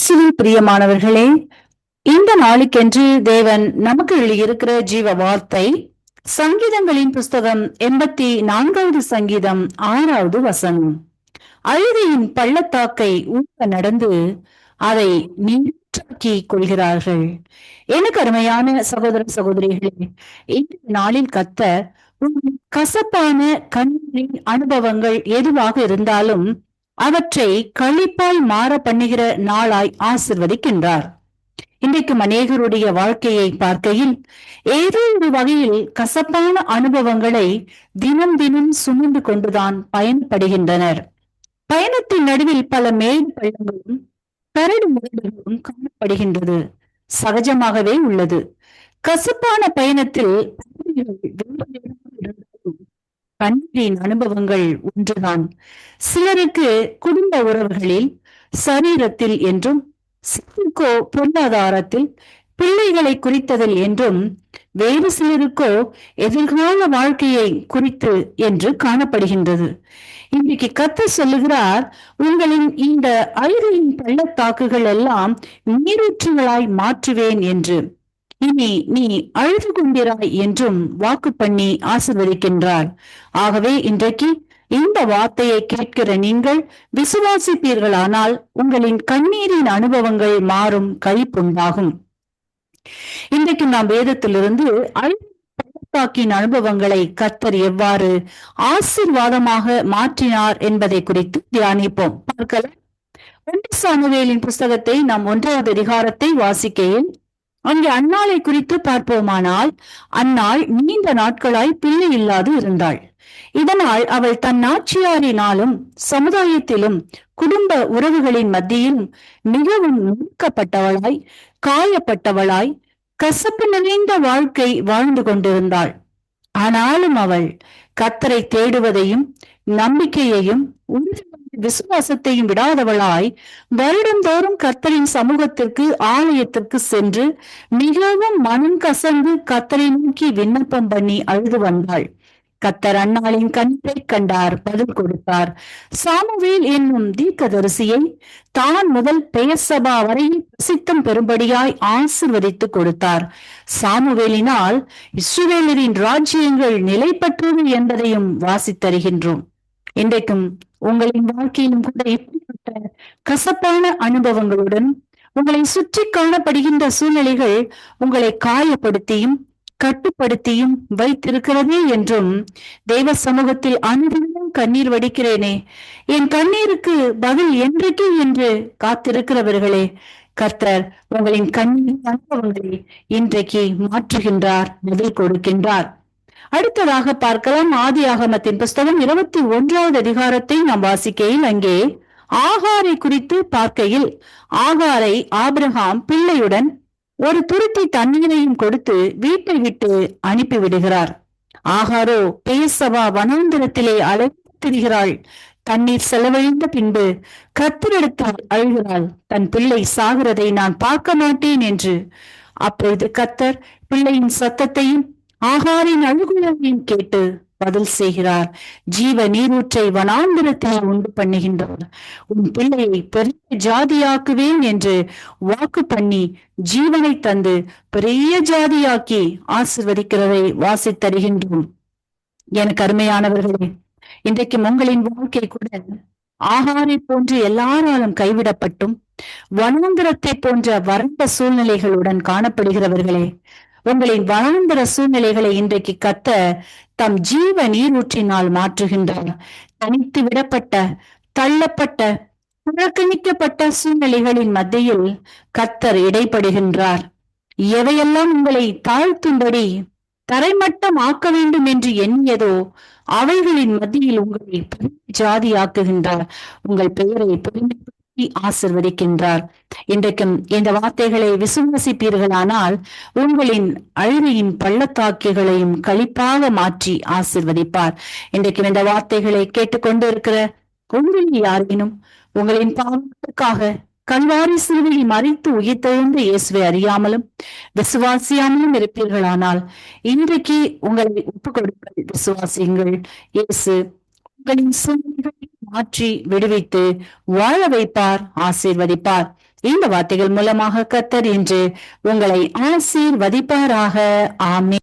கிறிஸ்துவில் பிரியமானவர்களே இந்த நாளுக்கென்று தேவன் நமக்கு எழுதியிருக்கிற ஜீவ வார்த்தை சங்கீதங்களின் புஸ்தகம் எண்பத்தி நான்காவது சங்கீதம் ஆறாவது வசனம். அழுதையின் பள்ளத்தாக்கை ஊக்க நடந்து அதை நீற்றாக்கி கொள்கிறார்கள். எனக்கு அருமையான சகோதர சகோதரிகளே இந்த நாளில் கத்த உங்கள் கசப்பான கண்ணீரின் அனுபவங்கள் எதுவாக இருந்தாலும் அவற்றை களிப்பாய் மாற பண்ணுகிற நாளாய் ஆசிர்வதிக்கின்றார். இன்றைக்கும் அநேகருடைய வாழ்க்கையை பார்க்கையில் ஏதோ ஒரு வகையில் கசப்பான அனுபவங்களை தினம் தினம் சுமந்து கொண்டுதான் பயன்படுகின்றனர். பயணத்தின் நடுவில் பல மேல் பள்ளங்களும் கரடு முரடுகளும் காணப்படுகின்றது. சகஜமாகவே உள்ளது. கசப்பான பயணத்தில் கண்ணீரின் அனுபவங்கள் ஒன்றுதான். சிலருக்கு குடும்ப உறவுகளில் சரீரத்தில் என்றும் சிலருக்கோ பொருளாதாரத்தில் பிள்ளைகளை குறித்ததில் என்றும் வேறு சிலருக்கோ எதிர்கால வாழ்க்கையை குறித்து என்று காணப்படுகின்றது. இன்றைக்கு கத்த சொல்லுகிறார் உங்களின் இந்த அழுகையின் பள்ளத்தாக்குகள் எல்லாம் நீரூற்றுகளாய் மாற்றுவேன் என்று. இனி நீ அழுது கொண்டிராய் என்றும் வாக்கு பண்ணி ஆசிர்வதிக்கின்றார் ஆகவே இன்றைக்கு இந்த வார்த்தையை கேட்கிற நீங்கள் விசுவாசிப்பீர்களானால் உங்களின் கண்ணீரின் அனுபவங்கள் மாறும் கழிப்புண்டாகும். இன்றைக்கு நாம் வேதத்திலிருந்து பள்ளத்தாக்கின் அனுபவங்களை கத்தர் எவ்வாறு ஆசிர்வாதமாக மாற்றினார் என்பதை குறித்து தியானிப்போம். பார்க்கலாம். ஒன்று சாமுவேலின் புஸ்தகத்தை நாம் ஒன்றாவது அதிகாரத்தை வாசிக்கையில் அங்கே அன்னாளை குறித்து பார்ப்போமானால் அன்னாள் நீண்ட நாட்களாய் பிள்ளை இல்லாது இருந்தாள். இதனால் அவள் தன் நாச்சியாரினாலும் சமுதாயத்திலும் குடும்ப உறவுகளின் மத்தியிலும் மிகவும் நுணுக்கப்பட்டவளாய் காயப்பட்டவளாய் கசப்பு நிறைந்த வாழ்க்கை வாழ்ந்து கொண்டிருந்தாள். ஆனாலும் அவள் கத்தரை தேடுவதையும் நம்பிக்கையையும் விசுவாசத்தையும் விடாதவளாய் வருடந்தோறும் கர்த்தரின் சமூகத்திற்கு ஆலயத்திற்கு சென்று மிகவும் மனம் கசந்து கத்தரை நோக்கி விண்ணப்பம் பண்ணி அழுது வந்தாள். கத்தர் அண்ணாளின் கண்ணை கண்டார் பதில் கொடுத்தார். சாமுவேல் என்னும் தீர்க்கதரிசியை தான் முதல் பெயர் சபா வரை பிரசித்தம் பெறும்படியாய் ஆசிர்வதித்து கொடுத்தார். சாமுவேலினால் இஸ்ரேலரின் ராஜ்யங்கள் நிலை பெற்றது என்பதையும் வாசித்தருகின்றோம் இன்றைக்கும் உங்களின் வாழ்க்கையிலும் கூட இப்படிப்பட்ட கசப்பான அனுபவங்களுடன் உங்களை சுற்றி காணப்படுகின்ற சூழ்நிலைகள் உங்களை காயப்படுத்தியும் கட்டுப்படுத்தியும் வைத்திருக்கிறதே என்றும் தெய்வ சமூகத்தில் அனுதினமும் கண்ணீர் வடிக்கிறேனே. என் கண்ணீருக்கு பதில் என்றைக்கு என்று காத்திருக்கிறவர்களே கர்த்தர் உங்களின் கண்ணீர் அனுபவங்களை இன்றைக்கு மாற்றுகின்றார் பதில் கொடுக்கின்றார். அடுத்ததாக பார்க்கலாம் ஆதி ஆகமத்தின் புஸ்தகம் இருபத்தி ஒன்றாவது அதிகாரத்தை நாம் வாசிக்கையில் அங்கே ஆகாரை குறித்து பார்க்கையில் ஆகாரை ஆபிரகாம் பிள்ளையுடன் ஒரு துருத்தி தண்ணீரையும் கொடுத்து வீட்டை விட்டு அனுப்பிவிடுகிறார். ஆகாரோ பேசவா வனாந்திரத்திலே அழைத்து திரிகிறாள் தண்ணீர் செலவழிந்த பின்பு கத்தரெடுத்தால் அழுகிறாள். தன் பிள்ளை சாகிறதை நான் பார்க்க மாட்டேன் என்று. அப்பொழுது கத்தர் பிள்ளையின் சத்தத்தையும் ஆகாரின் அழுகுலையும் கேட்டு பதில் செய்கிறார். ஜீவ நீரூற்றை வனாந்திரத்தில் உண்டு பண்ணுகின்றார் உன் பிள்ளையை பெரிய ஜாதியாக்குவேன் என்று வாக்கு பண்ணி ஜீவனை தந்து பெரிய ஜாதியாக்கி ஆசிர்வதிக்கிறதை வாசித்தருகின்றோம் எனக்கு அருமையானவர்களே இன்றைக்கு உங்களின் வாழ்க்கை கூட ஆகாரை போன்று எல்லாராலும் கைவிடப்பட்டும் வனாந்திரத்தை போன்ற வறண்ட சூழ்நிலைகளுடன் காணப்படுகிறவர்களே உங்களின் வளர்ந்த சூழ்நிலைகளை இன்றைக்கு கத்த தம் ஜீவ நீரூற்றினால் மாற்றுகின்றார். தனித்து விடப்பட்ட தள்ளப்பட்ட புறக்கணிக்கப்பட்ட சூழ்நிலைகளின் மத்தியில் கத்தர் இடைப்படுகின்றார். எவையெல்லாம் உங்களை தாழ்த்தும்படி தரைமட்டம் ஆக்க வேண்டும் என்று எண்ணியதோ அவைகளின் மத்தியில் உங்களை ஜாதியாக்குகின்றார். உங்கள் பெயரை பெருமைப்படுத்தி ஆசிர்வதிக்கின்றார். இன்றைக்கும் இந்த வார்த்தைகளை விசுவாசிப்பீர்களானால் உங்களின் அழுகையின் பள்ளத்தாக்கிகளையும் கழிப்பாக மாற்றி ஆசிர்வதிப்பார். இன்றைக்கும் இந்த வார்த்தைகளை கேட்டுக்கொண்டு இருக்கிற உங்களில் யாரேனும் உங்களின் பாவத்துக்காக கல்வாரி சிலுவையை மறைத்து உயிர்த்தெழுந்த இயேசுவை அறியாமலும் விசுவாசியாமலும் இருப்பீர்களானால் இன்றைக்கு உங்களை ஒப்புக் கொடுங்கள் விசுவாசியுங்கள். இயேசு உங்களின் சூழ்நிலை மாற்றி விடுவித்து வாழ வைப்பார் ஆசீர்வதிப்பார். இந்த வார்த்தைகள் மூலமாக கத்தர் என்று உங்களை ஆசீர்வதிப்பாராக. ஆமே